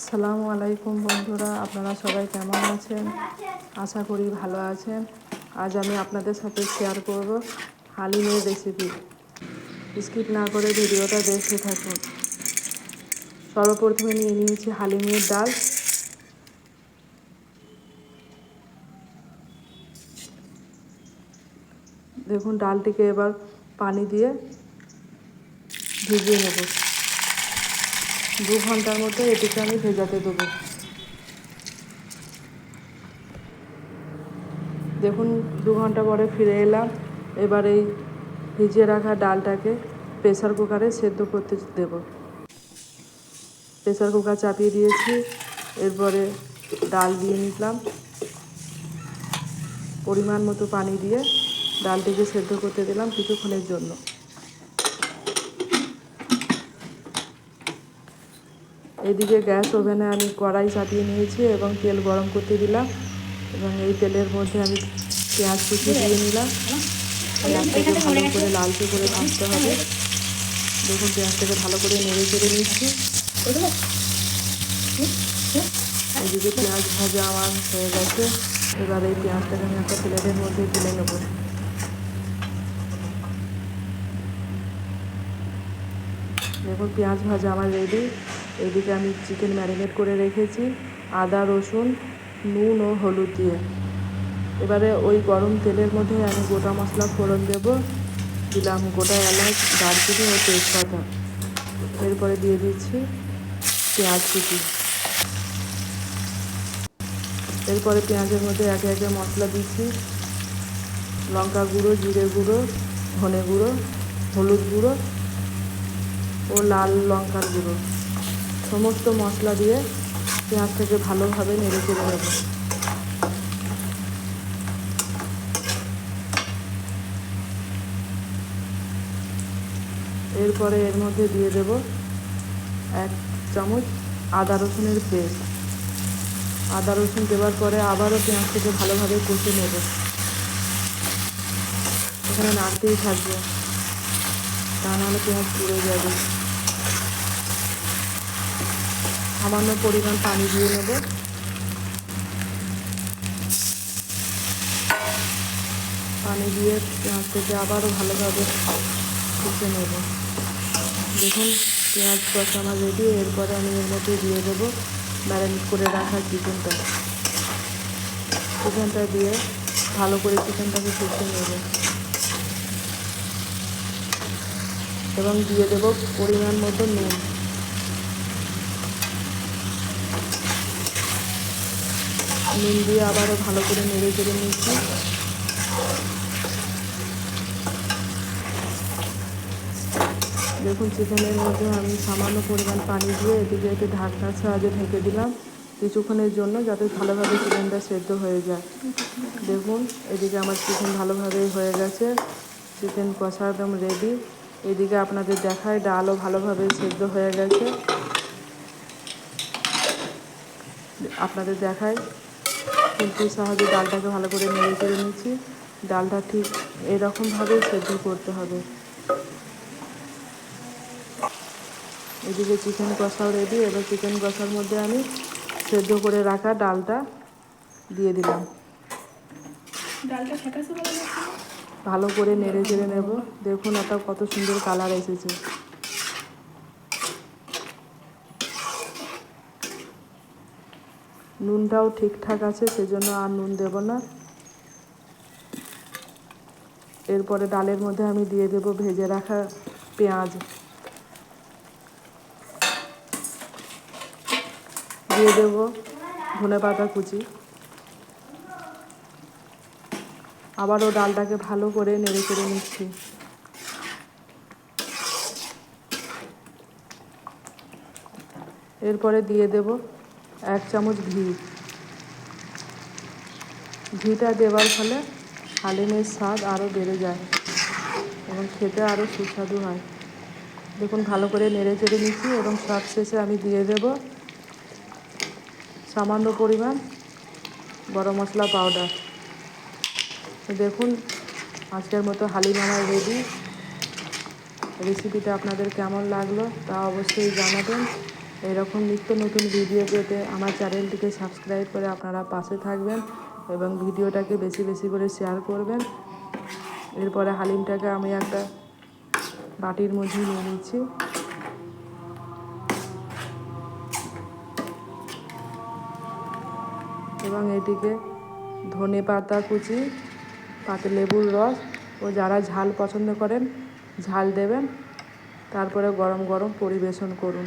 আসসালামু আলাইকুম বন্ধুরা, আপনারা সবাই কেমন আছেন? আশা করি ভালো আছেন। আজ আমি আপনাদের সাথে শেয়ার করব হালিমের রেসিপি স্কিপ না করে ভিডিওটা দেখতে থাকুন। সর্বপ্রথমে নিয়ে নিয়েছি হালিমের ডাল। দেখুন, ডালটিকে এবার পানি দিয়ে ভিজিয়ে নেব। দু ঘণ্টার মতো এটিকে আমি ভেজাতে দেবো। দেখুন, দু ঘণ্টা পরে ফিরে এলাম। এবার এই ভিজিয়ে রাখা ডালটাকে প্রেসার কুকারে সেদ্ধ করতে দেব। প্রেসার কুকার চাপিয়ে দিয়েছি। এরপরে ডাল দিয়ে নিলাম। পরিমাণ মতো পানি দিয়ে ডালটিকে সেদ্ধ করতে দিলাম কিছুক্ষণের জন্য। এদিকে গ্যাস ওভেনে আমি কড়াই চাপিয়ে নিয়েছি এবং তেল গরম করতে দিলাম এবং এই তেলের মধ্যে আমি পেঁয়াজ কুচি দিয়ে নিলাম। পেঁয়াজটাকে ভালো করে লালচে করে ভাজতে হবে। দেখুন, পেঁয়াজটাকে ভালো করে নেড়ে চেড়ে নিচ্ছি। এদিকে পেঁয়াজ ভাজা আমার হয়ে গেছে। এবার এই পেঁয়াজটাকে আমি একটা প্লেটের মধ্যে তুলে নেব। দেখুন, পেঁয়াজ ভাজা আমার রেডি এদিকে আমি চিকেন ম্যারিনেট করে রেখেছি, আদা, রসুন, নুন ও হলুদ দিয়ে। এবারে ওই গরম তেলের মধ্যে আমি গোটা মশলা ফোড়ন দেব। দিলাম গোটা এলাচ, দারচিনি ও তেজপাতা। এরপরে দিয়ে দিচ্ছি পেঁয়াজ কুচি। এরপরে পেঁয়াজের মধ্যে একে একে মশলা দিচ্ছি। লঙ্কা গুঁড়ো, জিরে গুঁড়ো, ধনে গুঁড়ো, হলুদ গুঁড়ো ও লাল লঙ্কার গুঁড়ো। সমস্ত মশলা দিয়ে পেঁয়াজটাকে ভালোভাবে নেড়ে চেড়ে নেব। এরপরে এর মধ্যে দিয়ে দেব এক চামচ আদা রসুনের পেস্ট। আদা রসুন দেওয়ার পরে আবারও পেঁয়াজটাকে ভালোভাবে কষে নেব। এখানে নাড়তেই থাকবে। তা নাহলে পেঁয়াজ পুড়ে যাবে। সামান্য পরিমাণ পানি দিয়ে নেব। পানি দিয়ে পেঁয়াজ থেকে আবারও ভালোভাবে কষে নেব। দেখুন, পেঁয়াজ কষা আমার রেডি এরপরে আমি এর মধ্যে দিয়ে দেবো ম্যারিনেট করে রাখা চিকেনটা চিকেনটা দিয়ে ভালো করে চিকেনটাকে কষে নেব। এবং দিয়ে দেবো পরিমাণ মতো নুন। নুন দিয়ে আবারও ভালো করে নেড়ে চেড়ে নিচ্ছি। দেখুন, চিকেনের মধ্যে আমি সামান্য পরিমাণ পানি দিয়ে এদিকে একটু ঢাকনার সাহায্যে ঢেকে দিলাম কিছুক্ষণের জন্য যাতে ভালোভাবে চিকেনটা সেদ্ধ হয়ে যায়। দেখুন, এদিকে আমার চিকেন ভালোভাবেই হয়ে গেছে। চিকেন কষা একদম রেডি এদিকে আপনাদের দেখায় ডালও ভালোভাবে সেদ্ধ হয়ে গেছে। আপনাদের দেখায় খুন্তির সাহায্যে ডালটাকে ভালো করে নেড়ে চেড়ে নিচ্ছি। ডালটা ঠিক এরকমভাবেই সেদ্ধ করতে হবে। এদিকে চিকেন কষাও রেডি এবার চিকেন কষার মধ্যে আমি সেদ্ধ করে রাখা ডালটা দিয়ে দিলাম। ডালটা ভালো করে নেড়ে চেড়ে নেব। দেখুন একটা কত সুন্দর কালার এসেছে। নুনটাও ঠিকঠাক আছে, সেজন্য আর নুন দেব না। এরপরে ডালের মধ্যে আমি দিয়ে দেব ভেজে রাখা পেঁয়াজ। দিয়ে দেব ধনে পাতা কুচি। আবারও ডালটাকে ভালো করে নেড়ে চেড়ে নিচ্ছি। এরপরে দিয়ে দেব এক চামচ ঘি। ঘিটা দেওয়ার ফলে হালিমের স্বাদ আরও বেড়ে যায় এবং খেতে আরও সুস্বাদু হয়। দেখুন, ভালো করে নেড়ে চেড়ে নিচ্ছি এবং সব শেষে আমি দিয়ে দেব সামান্য পরিমাণ গরম মশলা পাউডার। দেখুন, আজকের মতো হালিম রেডি। রেসিপিটা আপনাদের কেমন লাগল তা অবশ্যই জানাবেন। এরকম নিত্য নতুন ভিডিও পেতে আমার চ্যানেলটিকে সাবস্ক্রাইব করে আপনারা পাশে থাকবেন এবং ভিডিওটাকে বেশি বেশি করে শেয়ার করবেন। এরপরে হালিমটাকে আমি একটা বাটির মধ্যে নিয়ে নিচ্ছি। এবং এটিকে ধনে পাতা কুচি পাতে লেবুর রস ও যারা ঝাল পছন্দ করেন, ঝাল দেবেন। তারপরে গরম গরম পরিবেশন করুন।